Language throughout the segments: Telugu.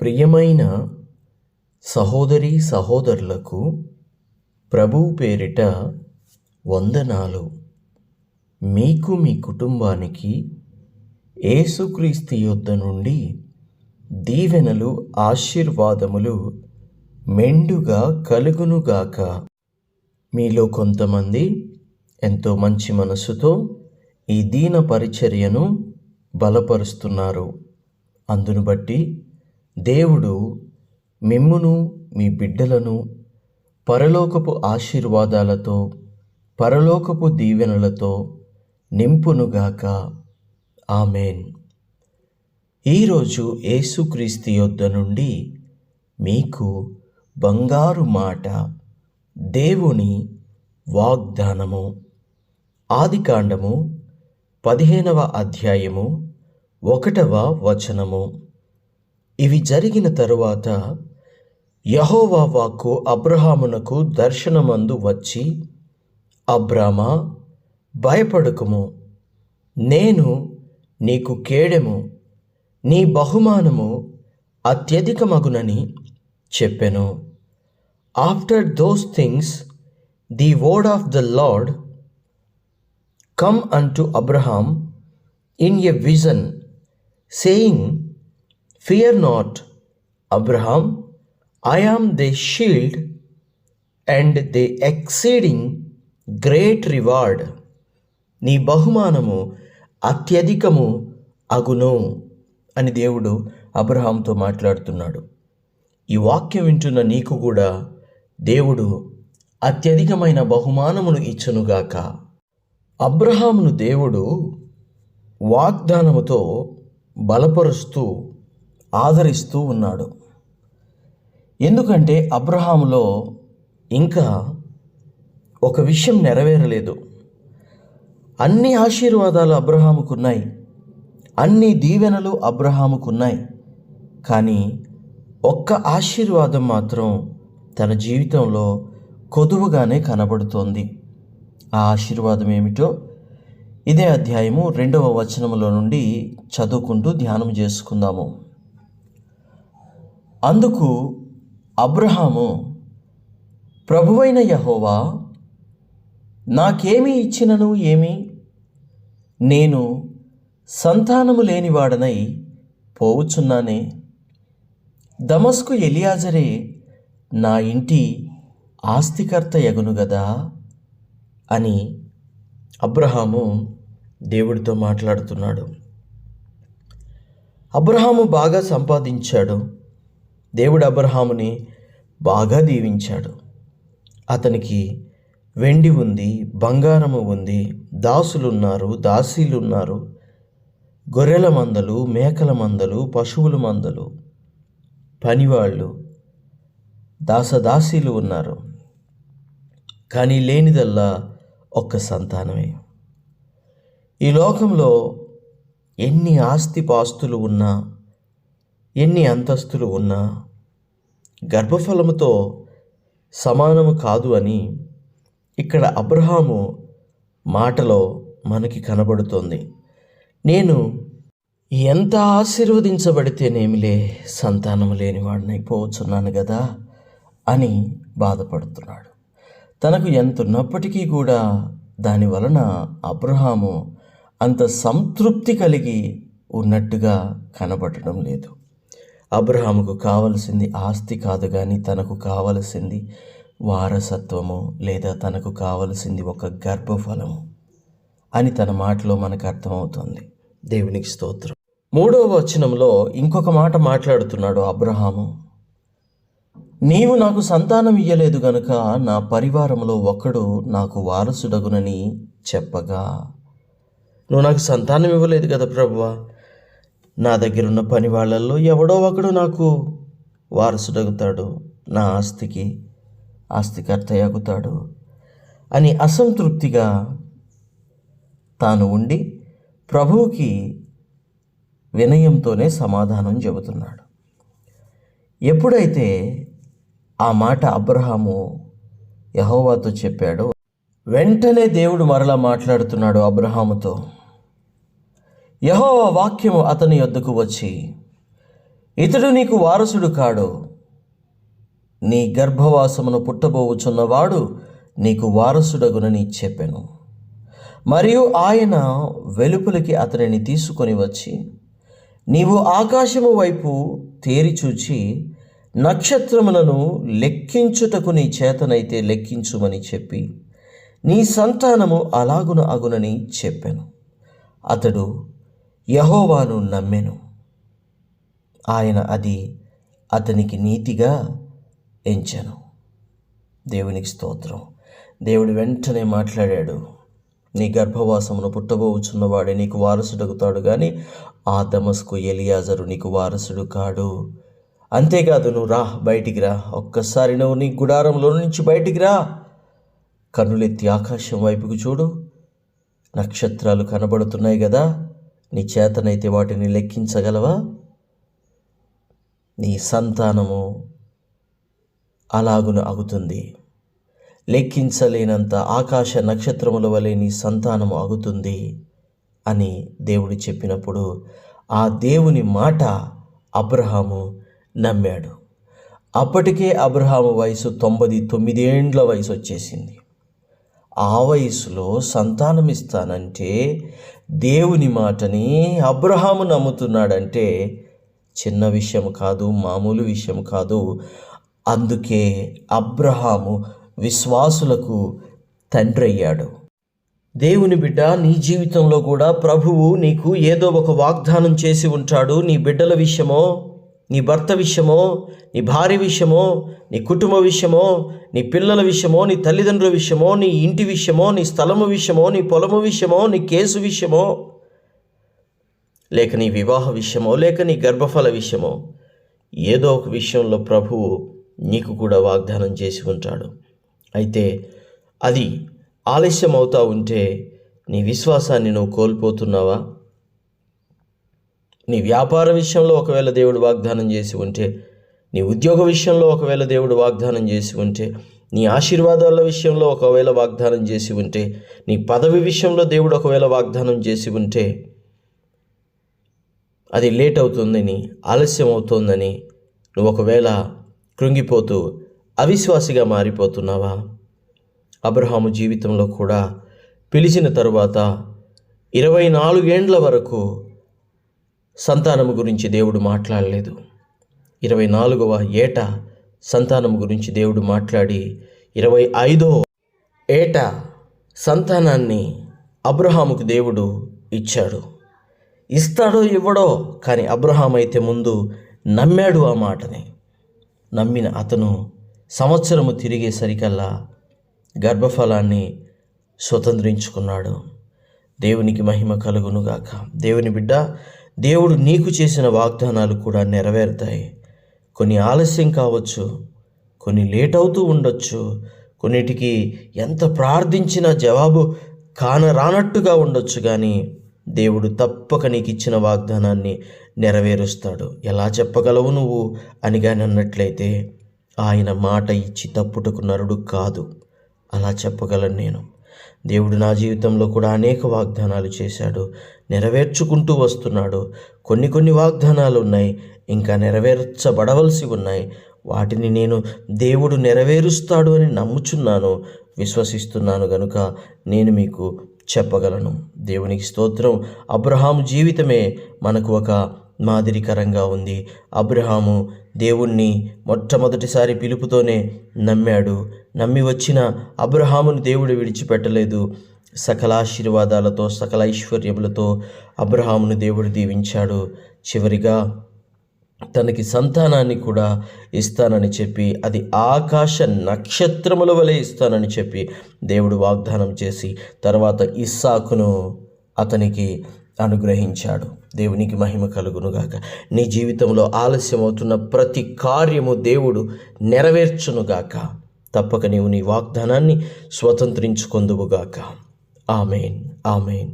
ప్రియమైన సహోదరి సహోదరులకు ప్రభు పేరిట వందనాలు. మీకు మీ కుటుంబానికి ఏసుక్రీస్తు యొద్ద నుండి దీవెనలు ఆశీర్వాదములు మెండుగా కలుగునుగాక మీలో కొంతమంది ఎంతో మంచి మనసుతో ఈ దీన పరిచర్యను బలపరుస్తున్నారు. అందును బట్టి దేవుడు మిమ్మును మీ బిడ్డలను పరలోకపు ఆశీర్వాదాలతో పరలోకపు దీవెనలతో నింపునుగాక. ఆమెన్. ఈరోజు యేసుక్రీస్తు యొద్ద నుండి మీకు బంగారు మాట దేవుని వాగ్దానము. ఆదికాండము పదిహేనవ అధ్యాయము ఒకటవ వచనము. ఇవి జరిగిన తరువాత యహోవా వాక్కు అబ్రహామునకు దర్శనమందు వచ్చి అబ్రామా భయపడకుము. నేను నీకు కేడెము. నీ బహుమానము అత్యధికమగునని చెప్పెను. After those things the word of the lord came and to Abraham in a vision saying fear not Abraham I am thy shield and the exceeding great reward నీ బహుమానము అత్యధికము అగును అని దేవుడు అబ్రహాంతో మాట్లాడుతున్నాడు. ఈ వాక్యం వింటున్న నీకు కూడా దేవుడు అత్యధికమైన బహుమానమును ఇచ్చునుగాక అబ్రహామును దేవుడు వాగ్దానముతో బలపరుస్తూ ఆదరిస్తూ ఉన్నాడు. ఎందుకంటే అబ్రహాములో ఇంకా ఒక విషయం నెరవేరలేదు. అన్ని ఆశీర్వాదాలు అబ్రహాముకున్నాయి. అన్ని దీవెనలు అబ్రహాముకున్నాయి. కానీ ఒక్క ఆశీర్వాదం మాత్రం తన జీవితంలో కొదువుగానే కనబడుతోంది. ఆ ఆశీర్వాదం ఏమిటో ఇదే అధ్యాయము రెండవ వచనములో నుండి చదువుకుంటూ ధ్యానం చేసుకుందాము. అందుకు అబ్రహాము ప్రభువైన యహోవా నాకేమి ఇచ్చినను ఏమి? నేను సంతానము లేనివాడనై పోవుచున్నానే. దమస్కు ఎలియాజరే నా ఇంటి ఆస్తికర్త ఎగును గదా? అని అబ్రహాము దేవుడితో మాట్లాడుతున్నాడు. అబ్రహాము బాగా సంపాదించాడు. దేవుడు అబ్రహాముని బాగా దీవించాడు. అతనికి వెండి ఉంది బంగారము ఉంది దాసులున్నారు దాసీలున్నారు గొర్రెల మందలు మేకల మందలు పశువుల మందలు పనివాళ్ళు దాసదాసీలు ఉన్నారు. కానీ లేనిదల్లా ఒక్క సంతానమే. ఈ లోకంలో ఎన్ని ఆస్తిపాస్తులు ఉన్నా ఎన్ని అంతస్తులు ఉన్నా గర్భఫలముతో సమానము కాదు అని ఇక్కడ అబ్రహాము మాటలో మనకి కనబడుతోంది. నేను ఎంత ఆశీర్వదించబడితేనేమిలే సంతానము లేనివాడినైపోవచ్చున్నాను కదా అని బాధపడుతున్నాడు. తనకు ఎంతున్నప్పటికీ కూడా దాని వలన అబ్రహాము అంత సంతృప్తి కలిగి ఉన్నట్టుగా కనబడటం లేదు. అబ్రహాముకు కావలసింది ఆస్తి కాదు కానీ తనకు కావలసింది వారసత్వము లేదా తనకు కావలసింది ఒక గర్భఫలము అని తన మాటలో మనకు అర్థమవుతుంది. దేవునికి స్తోత్రం. మూడవ వచనంలో ఇంకొక మాట మాట్లాడుతున్నాడు అబ్రహాము. నీవు నాకు సంతానం ఇయ్యలేదు గనుక నా పరివారంలో ఒకడు నాకు వారసుడగునని చెప్పగా. నువ్వు నాకు సంతానం ఇవ్వలేదు కదా ప్రభువా? నా దగ్గర ఉన్న పని వాళ్ళల్లో ఎవడో ఒకడు నాకు వారసుడగుతాడు నా ఆస్తికి ఆస్తికర్త అగుతాడు అని అసంతృప్తిగా తాను ఉండి ప్రభువుకి వినయంతోనే సమాధానం చెబుతున్నాడు. ఎప్పుడైతే ఆ మాట అబ్రహాము యహోవాతో చెప్పాడో వెంటనే దేవుడు మరలా మాట్లాడుతున్నాడు అబ్రహాముతో. యహో వాక్యము అతని యొద్దకు వచ్చి ఇతడు నీకు వారసుడు కాడు. నీ గర్భవాసమును పుట్టబోవుచున్నవాడు నీకు వారసుడగునని చెప్పెను. మరియు ఆయన వెలుపలికి అతనిని తీసుకొని వచ్చి నీవు ఆకాశము వైపు తేరి చూచి నక్షత్రములను లెక్కించుటకు నీ చేతనైతే లెక్కించుమని చెప్పి నీ సంతానము అలాగున అగునని చెప్పెను. అతడు యహోవాను నమ్మెను. ఆయన అది అతనికి నీతిగా ఎంచాను. దేవునికి స్తోత్రం. దేవుడు వెంటనే మాట్లాడాడు. నీ గర్భవాసమును పుట్టబోచున్నవాడే నీకు వారసుడగుతాడు కానీ ఆ దమస్కు ఎలియాజరు నీకు వారసుడు కాడు. అంతేకాదు నువ్వు రా బయటికి రా. ఒక్కసారి నువ్వు నీ గుడారంలో నుంచి బయటికి రా. కన్నులెత్తి ఆకాశం వైపుకు చూడు. నక్షత్రాలు కనబడుతున్నాయి కదా నీ చేతనైతే వాటిని లెక్కించగలవా? నీ సంతానము అలాగున అగుతుంది. లెక్కించలేనంత ఆకాశ నక్షత్రముల వలె నీ సంతానము అగుతుంది అని దేవుడు చెప్పినప్పుడు ఆ దేవుని మాట అబ్రహాము నమ్మాడు. అప్పటికే అబ్రహాము వయసు తొంభై తొమ్మిదేండ్ల వయసు వచ్చేసింది ఆ వయసులో సంతానం ఇస్తానంటే దేవుని మాటని అబ్రహాము నమ్ముతున్నాడంటే చిన్న విషయం కాదు మామూలు విషయం కాదు. అందుకే అబ్రహాము విశ్వాసులకు తండ్రి అయ్యాడు దేవుని బిడ్డ నీ జీవితంలో కూడా ప్రభువు నీకు ఏదో ఒక వాగ్దానం చేసి ఉంటాడు. నీ బిడ్డల విషయమో నీ భర్త విషయమో నీ భార్య విషయమో నీ కుటుంబ విషయమో నీ పిల్లల విషయమో నీ తల్లిదండ్రుల విషయమో నీ ఇంటి విషయమో నీ స్థలము విషయమో నీ పొలము విషయమో నీ కేసు విషయమో లేక నీ వివాహ విషయమో లేక నీ గర్భఫల విషయమో ఏదో ఒక విషయంలో ప్రభువు నీకు కూడా వాగ్దానం చేసి ఉంటాడు. అయితే అది ఆలస్యం అవుతా ఉంటే నీ విశ్వాసాన్ని నువ్వు కోల్పోతున్నావా? నీ వ్యాపార విషయంలో ఒకవేళ దేవుడు వాగ్దానం చేసి ఉంటే నీ ఉద్యోగ విషయంలో ఒకవేళ దేవుడు వాగ్దానం చేసి ఉంటే నీ ఆశీర్వాదాల విషయంలో ఒకవేళ వాగ్దానం చేసి ఉంటే నీ పదవి విషయంలో దేవుడు ఒకవేళ వాగ్దానం చేసి ఉంటే అది లేట్ అవుతుందని ఆలస్యం అవుతోందని నువ్వు ఒకవేళ కృంగిపోతూ అవిశ్వాసిగా మారిపోతున్నావా? అబ్రహాము జీవితంలో కూడా పిలిచిన తరువాత ఇరవై నాలుగేండ్ల వరకు సంతానము గురించి దేవుడు మాట్లాడలేదు. ఇరవై నాలుగవ ఏట సంతానం గురించి దేవుడు మాట్లాడి ఇరవై ఐదో ఏట సంతానాన్ని అబ్రహాముకు దేవుడు ఇచ్చాడు. ఇస్తాడో ఇవ్వడో కానీ అబ్రహాం అయితే ముందు నమ్మాడు ఆ మాటని. నమ్మిన అతను సంవత్సరము తిరిగేసరికల్లా గర్భఫలాన్ని స్వతంత్రించుకున్నాడు. దేవునికి మహిమ కలుగునుగాక. దేవుని బిడ్డ దేవుడు నీకు చేసిన వాగ్దానాలు కూడా నెరవేరుతాయి. కొన్ని ఆలస్యం కావచ్చు కొన్ని లేట్ అవుతూ ఉండొచ్చు కొన్నిటికి ఎంత ప్రార్థించినా జవాబు కాన రానట్టుగా ఉండొచ్చు కానీ దేవుడు తప్పక నీకు ఇచ్చిన వాగ్దానాన్ని నెరవేరుస్తాడు. ఎలా చెప్పగలవు నువ్వు? అని అన్నట్లయితే ఆయన మాట ఇచ్చి తప్పుటకు నరుడు కాదు. అలా చెప్పగలను నేను. దేవుడు నా జీవితంలో కూడా అనేక వాగ్దానాలు చేశాడు. నెరవేర్చుకుంటూ వస్తున్నాడు. కొన్ని కొన్ని వాగ్దానాలు ఉన్నాయి. ఇంకా నెరవేర్చబడవలసి ఉన్నాయి. వాటిని నేను దేవుడు నెరవేరుస్తాడు అని నమ్ముచున్నాను. విశ్వసిస్తున్నాను గనుక నేను మీకు చెప్పగలను. దేవునికి స్తోత్రం. అబ్రహాము జీవితమే మనకు ఒక మాదిరికరంగా ఉంది. అబ్రహాము దేవుణ్ణి మొట్టమొదటిసారి పిలుపుతోనే నమ్మాడు. నమ్మి వచ్చిన అబ్రహామును దేవుడు విడిచిపెట్టలేదు. సకల ఆశీర్వాదాలతో సకల ఐశ్వర్యములతో అబ్రహామును దేవుడు దీవించాడు. చివరిగా తనకి సంతానాన్ని కూడా ఇస్తానని చెప్పి అది ఆకాశ నక్షత్రముల వలె ఇస్తానని చెప్పి దేవుడు వాగ్దానం చేసి తర్వాత ఇస్సాకును అతనికి అనుగ్రహించాడు. దేవునికి మహిమ కలుగునుగాక. నీ జీవితంలో ఆలస్యమవుతున్న ప్రతి కార్యము దేవుడు నెరవేర్చునుగాక. తప్పక నీవు నీ వాగ్దానాన్ని స్వతంత్రించుకొందువుగాక. Amen amen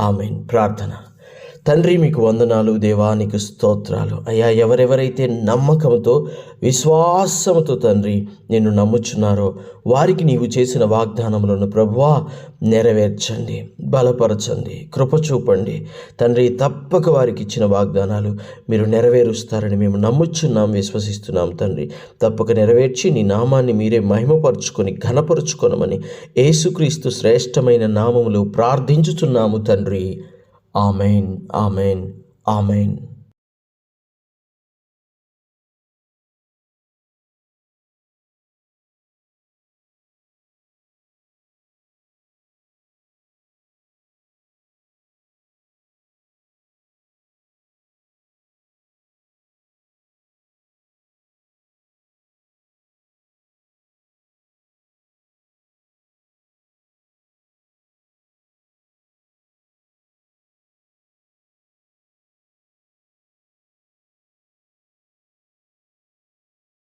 amen. ప్రార్థన. తండ్రి మీకు వందనాలు. దేవానికి స్తోత్రాలు. అయ్యా ఎవరెవరైతే నమ్మకంతో విశ్వాసంతో తండ్రి నిన్ను నమ్ముచున్నారో వారికి నీవు చేసిన వాగ్దానములను ప్రభువా నెరవేర్చండి బలపరచండి కృప చూపండి. తండ్రి తప్పక వారికి ఇచ్చిన వాగ్దానాలు మీరు నెరవేరుస్తారని మేము నమ్ముచున్నాం విశ్వసిస్తున్నాం తండ్రి. తప్పక నెరవేర్చి నీ నామాన్ని మీరే మహిమపరుచుకొని ఘనపరుచుకొనమని యేసుక్రీస్తు శ్రేష్టమైన నామములు ప్రార్థించుచున్నాము తండ్రి. Amen amen amen